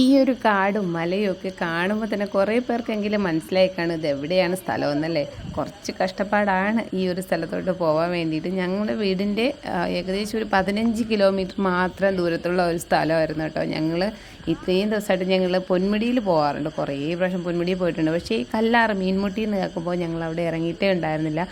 ഈ ഒരു കാടും മലയും ഒക്കെ കാണുമ്പോൾ തന്നെ കുറേ പേർക്കെങ്കിലും മനസ്സിലായി കാണും ഇത് എവിടെയാണ് സ്ഥലമെന്നല്ലേ കുറച്ച് കഷ്ടപ്പാടാണ് ഈ ഒരു സ്ഥലത്തോട്ട് പോകാൻ വേണ്ടിയിട്ട്. ഞങ്ങളുടെ വീടിന്റെ ഏകദേശം ഒരു പതിനഞ്ച് കിലോമീറ്റർ മാത്രം ദൂരത്തുള്ള ഒരു സ്ഥലമായിരുന്നു കേട്ടോ. ഞങ്ങൾ ഇത്രയും ദിവസമായിട്ട് ഞങ്ങൾ പൊന്മുടിയിൽ പോകാറുണ്ട് കുറേ പ്രാവശ്യം പൊന്മുടിയിൽ പോയിട്ടുണ്ട്. പക്ഷേ ഈ കല്ലാറ് മീൻമുട്ടി എന്ന് കേൾക്കുമ്പോൾ ഞങ്ങൾ അവിടെ ഇറങ്ങിയിട്ടേ ഉണ്ടായിരുന്നില്ല.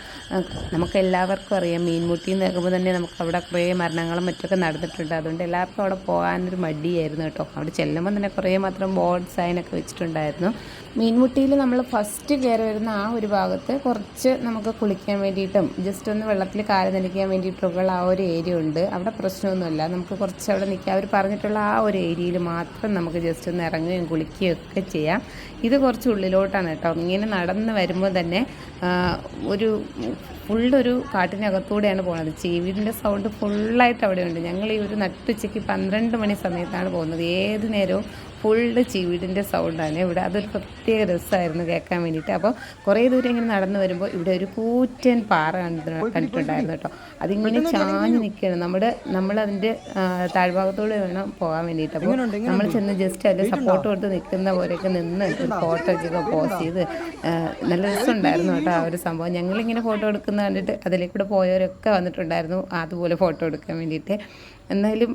നമുക്ക് എല്ലാവർക്കും അറിയാം മീൻമുട്ടി എന്ന് കേൾക്കുമ്പോൾ തന്നെ നമുക്ക് അവിടെ കുറേ മരണങ്ങളും മറ്റൊക്കെ നടന്നിട്ടുണ്ട്. അതുകൊണ്ട് എല്ലാവർക്കും അവിടെ പോകാനൊരു മടിയായിരുന്നു കേട്ടോ. അവിടെ ചെല്ലുമ്പോൾ തന്നെ കുറേ മാത്രം ബോർഡ് സൈനൊക്കെ വെച്ചിട്ടുണ്ടായിരുന്നു. മീൻമുട്ടിയിൽ നമ്മൾ ഫസ്റ്റ് കയറി വരുന്ന ആ ഒരു ഭാഗത്ത് കുറച്ച് നമുക്ക് കുളിക്കാൻ വേണ്ടിയിട്ടും ജസ്റ്റ് ഒന്ന് വെള്ളത്തിൽ കാൽ നനയ്ക്കാൻ വേണ്ടിയിട്ടുള്ള ആ ഒരു ഏരിയ ഉണ്ട്. അവിടെ പ്രശ്നമൊന്നുമില്ല. നമുക്ക് കുറച്ച് അവിടെ നിൽക്കാം. അവർ പറഞ്ഞിട്ടുള്ള ആ ഒരു ഏരിയയിൽ മാത്രം നമുക്ക് ജസ്റ്റ് ഒന്ന് ഇറങ്ങുകയും കുളിക്കുകയും ഒക്കെ ചെയ്യാം. ഇത് കുറച്ച് ഉള്ളിലോട്ടാണ് കേട്ടോ. ഇങ്ങനെ നടന്ന് വരുമ്പോൾ തന്നെ ഒരു ഫുള്ളൊരു കാട്ടിനകത്തൂടെയാണ് പോകുന്നത് ചീവിന്റെ സൗണ്ട് ഫുള്ളായിട്ട് അവിടെ ഉണ്ട് ഞങ്ങൾ ഈ ഒരു നട്ടുച്ചയ്ക്ക് പന്ത്രണ്ട് മണി സമയത്താണ് പോകുന്നത്. ഏത് നേരവും ഫുള്ള് ചീവീടിന്റെ സൗണ്ടാണ് ഇവിടെ അതൊരു പ്രത്യേക രസമായിരുന്നു കേൾക്കാൻ വേണ്ടിയിട്ട്. അപ്പോൾ കുറേ ദൂരം ഇങ്ങനെ നടന്നു വരുമ്പോൾ ഇവിടെ ഒരു കൂറ്റൻ പാറ കണ്ട് കണ്ടിട്ടുണ്ടായിരുന്നു കേട്ടോ. അതിങ്ങനെ ചാഞ്ഞ് നിൽക്കുകയാണ് നമ്മുടെ നമ്മളതിന്റെ താഴ്ഭാഗത്തോടെ വേണം പോകാൻ വേണ്ടിയിട്ട്. അപ്പോൾ നമ്മൾ ചെന്ന് ജസ്റ്റ് അതിൽ സപ്പോർട്ട് കൊടുത്ത് നിൽക്കുന്ന പോലെയൊക്കെ നിന്ന് ഫോട്ടോ ഒക്കെ പോസ്റ്റ് ചെയ്ത് നല്ല രസമുണ്ടായിരുന്നു കേട്ടോ ആ ഒരു സംഭവം. ഞങ്ങളിങ്ങനെ ഫോട്ടോ എടുക്കുന്ന കണ്ടിട്ട് അതിലേക്കൂടെ പോയവരൊക്കെ വന്നിട്ടുണ്ടായിരുന്നു. അതുപോലെ ഫോട്ടോ എടുക്കാൻ വേണ്ടിയിട്ട്. എന്നാലും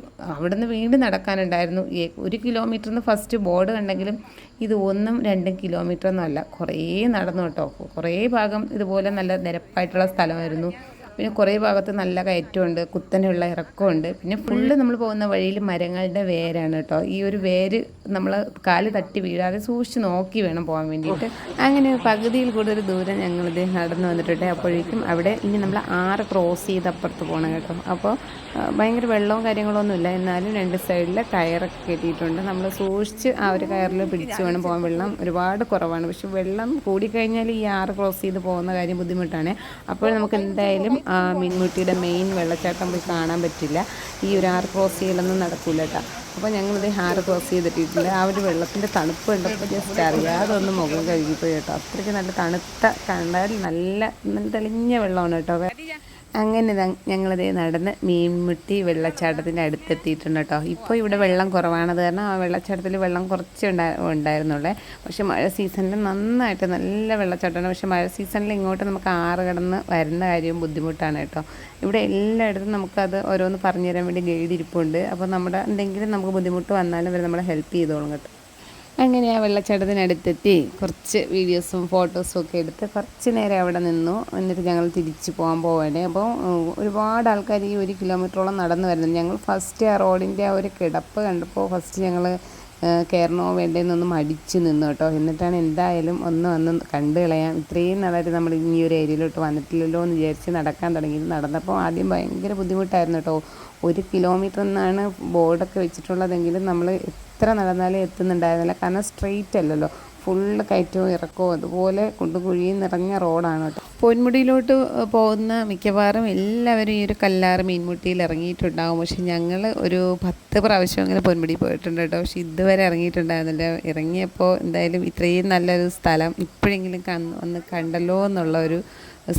നിന്ന് വീണ്ടും നടക്കാനുണ്ടായിരുന്നു. ഒരു കിലോമീറ്ററിന് ഫസ്റ്റ് ബോർഡ് കണ്ടെങ്കിലും ഇത് ഒന്നും രണ്ടും കിലോമീറ്റർ ഒന്നും അല്ല. കുറേ നടന്നു കേട്ടോ. കുറേ ഭാഗം ഇതുപോലെ നല്ല നിരപ്പായിട്ടുള്ള സ്ഥലമായിരുന്നു. പിന്നെ കുറേ ഭാഗത്ത് നല്ല കയറ്റമുണ്ട് കുത്തനെയുള്ള ഇറക്കമുണ്ട്. പിന്നെ ഫുള്ള് നമ്മൾ പോകുന്ന വഴിയിൽ മരങ്ങളുടെ വേരാണ് കേട്ടോ. ഈ ഒരു വേര് നമ്മൾ കാൽ തട്ടി വീഴാതെ സൂക്ഷിച്ച് നോക്കി വേണം പോകാൻ വേണ്ടിയിട്ട്. അങ്ങനെ പകുതിയിൽ കൂടുതൽ ദൂരം ഞങ്ങളിത് നടന്നു വന്നിട്ടുണ്ട്. അപ്പോഴേക്കും അവിടെ ഇനി നമ്മൾ ആറ് ക്രോസ് ചെയ്ത് അപ്പുറത്ത് പോകണം കേട്ടോ. അപ്പോൾ ഭയങ്കര വെള്ളവും കാര്യങ്ങളൊന്നുമില്ല എന്നാലും രണ്ട് സൈഡിൽ കയറൊക്കെ കെട്ടിയിട്ടുണ്ട്. നമ്മൾ സൂക്ഷിച്ച് ആ ഒരു കയറിൽ പിടിച്ച് വേണം പോകാൻ. വെള്ളം ഒരുപാട് കുറവാണ്. പക്ഷെ വെള്ളം കൂടിക്കഴിഞ്ഞാൽ ഈ ആറ് ക്രോസ് ചെയ്ത് പോകുന്ന കാര്യം ബുദ്ധിമുട്ടാണ്. അപ്പോൾ നമുക്ക് എന്തായാലും മീൻമുട്ടിയുടെ മെയിൻ വെള്ളച്ചാട്ടം പോയി കാണാൻ പറ്റില്ല. ഈ ഒരു ആർ ക്രോസ് ചെയ്യലൊന്നും നടക്കില്ല കേട്ടോ അപ്പോൾ ഞങ്ങളിത് ഹാർ ക്രോസ് ചെയ്തിട്ടില്ല ആ ഒരു വെള്ളത്തിന്റെ തണുപ്പ് കണ്ടപ്പോൾ ജസ്റ്റ് അറിയാതെ ഒന്ന് മുഖം കഴുകിപ്പോയി കേട്ടോ അത്രയ്ക്ക് നല്ല തണുത്ത കണ്ടാൽ നല്ല നല്ല തെളിഞ്ഞ വെള്ളമാണ് കേട്ടോ അങ്ങനെ ഞങ്ങളത് നടന്ന് മീൻമുട്ടി വെള്ളച്ചാട്ടത്തിന്റെ അടുത്തെത്തിയിട്ടുണ്ട് കേട്ടോ. ഇപ്പോൾ ഇവിടെ വെള്ളം കുറവാണ്. അത് കാരണം ആ വെള്ളച്ചാട്ടത്തിൽ വെള്ളം കുറച്ച് ഉണ്ടാ ഉണ്ടായിരുന്നുള്ളേ. പക്ഷേ മഴ സീസണിൽ നന്നായിട്ട് നല്ല വെള്ളച്ചാട്ടമാണ്. പക്ഷേ മഴ സീസണിൽ ഇങ്ങോട്ട് നമുക്ക് ആറ് കടന്ന് വരുന്ന കാര്യവും ബുദ്ധിമുട്ടാണ് കേട്ടോ. ഇവിടെ എല്ലായിടത്തും നമുക്കത് ഓരോന്ന് പറഞ്ഞു തരാൻ വേണ്ടി ഗൈഡ് ഇരിപ്പുണ്ട്. അപ്പോൾ നമ്മുടെ എന്തെങ്കിലും നമുക്ക് ബുദ്ധിമുട്ട് വന്നാലും അവർ നമ്മളെ ഹെൽപ്പ് ചെയ്തോളും കേട്ടോ. അങ്ങനെ ആ വെള്ളച്ചാട്ടത്തിനടുത്തെത്തി കുറച്ച് വീഡിയോസും ഫോട്ടോസും ഒക്കെ എടുത്ത് കുറച്ച് നേരം അവിടെ നിന്നു. എന്നിട്ട് ഞങ്ങൾ തിരിച്ചു പോകാൻ പോവാണ്. അപ്പോൾ ഒരുപാട് ആൾക്കാർ ഈ ഒരു കിലോമീറ്ററോളം നടന്നു വരുന്നുണ്ട്. ഞങ്ങൾ ഫസ്റ്റ് ആ റോഡിന്റെ ആ ഒരു കിടപ്പ് കണ്ടപ്പോൾ ഫസ്റ്റ് ഞങ്ങൾ കയറണോ വേണ്ടെന്നൊന്നും മടിച്ച് നിന്നു കേട്ടോ. എന്നിട്ടാണ് എന്തായാലും ഒന്ന് വന്ന് കണ്ടു കളയാം ഇത്രയും നാളായിട്ട് നമ്മൾ ഈ ഒരു ഏരിയയിലോട്ട് വന്നിട്ടില്ലല്ലോ എന്ന് വിചാരിച്ച് നടക്കാൻ തുടങ്ങി നടന്നപ്പോൾ ആദ്യം ഭയങ്കര ബുദ്ധിമുട്ടായിരുന്നു കേട്ടോ. ഒരു കിലോമീറ്റർ എന്നാണ് ബോർഡൊക്കെ വെച്ചിട്ടുള്ളതെങ്കിലും നമ്മൾ എത്ര നടന്നാലും എത്തുന്നുണ്ടായിരുന്നില്ല. കാരണം സ്ട്രെയിറ്റ് അല്ലല്ലോ. ഫുള്ള് കയറ്റവും ഇറക്കവും അതുപോലെ കുണ്ടും കുഴിയും നിറഞ്ഞ റോഡാണ് കേട്ടോ. പൊന്മുടിയിലോട്ട് പോകുന്ന മിക്കവാറും എല്ലാവരും ഈ ഒരു കല്ലാറ് മീൻമുട്ടിയിൽ ഇറങ്ങിയിട്ടുണ്ടാകും പക്ഷെ ഞങ്ങൾ ഒരു പത്ത് അങ്ങനെ പൊന്മുടി പോയിട്ടുണ്ട് കേട്ടോ. പക്ഷെ ഇതുവരെ ഇറങ്ങിയിട്ടുണ്ടായിരുന്നില്ല. ഇറങ്ങിയപ്പോൾ എന്തായാലും ഇത്രയും നല്ലൊരു സ്ഥലം ഇപ്പോഴെങ്കിലും ഒന്ന് കണ്ടല്ലോ എന്നുള്ള ഒരു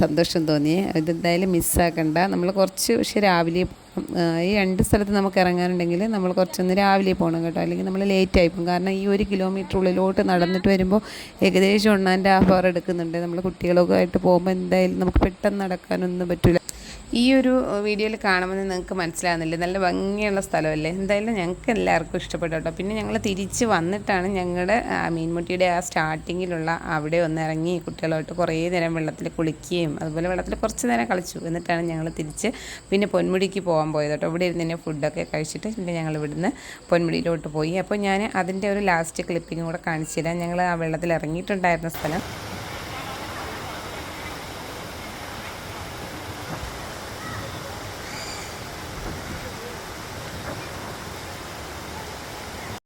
സന്തോഷം തോന്നി. ഇതെന്തായാലും മിസ്സാക്കണ്ട നമ്മൾ കുറച്ച് പക്ഷേ രാവിലെ പോകണം. ഈ രണ്ട് സ്ഥലത്ത് നമുക്ക് ഇറങ്ങാനുണ്ടെങ്കിൽ നമ്മൾ കുറച്ചൊന്ന് രാവിലെ പോകണം കേട്ടോ. അല്ലെങ്കിൽ നമ്മൾ ലേറ്റ് ആയി പോകും. കാരണം ഈ ഒരു കിലോമീറ്റർ ഉള്ളിലോട്ട് നടന്നിട്ട് വരുമ്പോൾ ഏകദേശം ഒന്നാന്റെ ഹാഫ് അവർ എടുക്കുന്നുണ്ട്. നമ്മൾ കുട്ടികളൊക്കെ ആയിട്ട് പോകുമ്പോൾ എന്തായാലും നമുക്ക് പെട്ടെന്ന് നടക്കാനൊന്നും പറ്റില്ല ഈ ഒരു വീഡിയോയിൽ കാണുമ്പോൾ നിങ്ങൾക്ക് മനസ്സിലാകുന്നില്ല നല്ല ഭംഗിയുള്ള സ്ഥലമല്ലേ? എന്തായാലും ഞങ്ങൾക്ക് എല്ലാവർക്കും ഇഷ്ടപ്പെട്ടു കേട്ടോ. പിന്നെ ഞങ്ങൾ തിരിച്ച് വന്നിട്ടാണ് ഞങ്ങളുടെ മീൻമുട്ടിയുടെ ആ സ്റ്റാർട്ടിങ്ങിലുള്ള അവിടെ ഒന്ന് ഇറങ്ങി കുട്ടികളായിട്ട് കുറേ നേരം വെള്ളത്തിൽ കുളിക്കുകയും അതുപോലെ വെള്ളത്തിൽ കുറച്ച് നേരം കളിച്ചു. എന്നിട്ടാണ് ഞങ്ങൾ തിരിച്ച് പിന്നെ പൊന്മുടിക്ക് പോകാൻ പോയത് കേട്ടോ. ഇവിടെ ഇരുന്ന് തന്നെ ഫുഡൊക്കെ കഴിച്ചിട്ട് പിന്നെ ഞങ്ങൾ ഇവിടുന്ന് പൊന്മുടിയിലോട്ട് പോയി. അപ്പോൾ ഞാൻ അതിന്റെ ഒരു ലാസ്റ്റ് ക്ലിപ്പിങ്ങും കൂടെ കാണിച്ചു തരാം. ഞങ്ങൾ ആ വെള്ളത്തിൽ ഇറങ്ങിയിട്ടുണ്ടായിരുന്ന സ്ഥലം.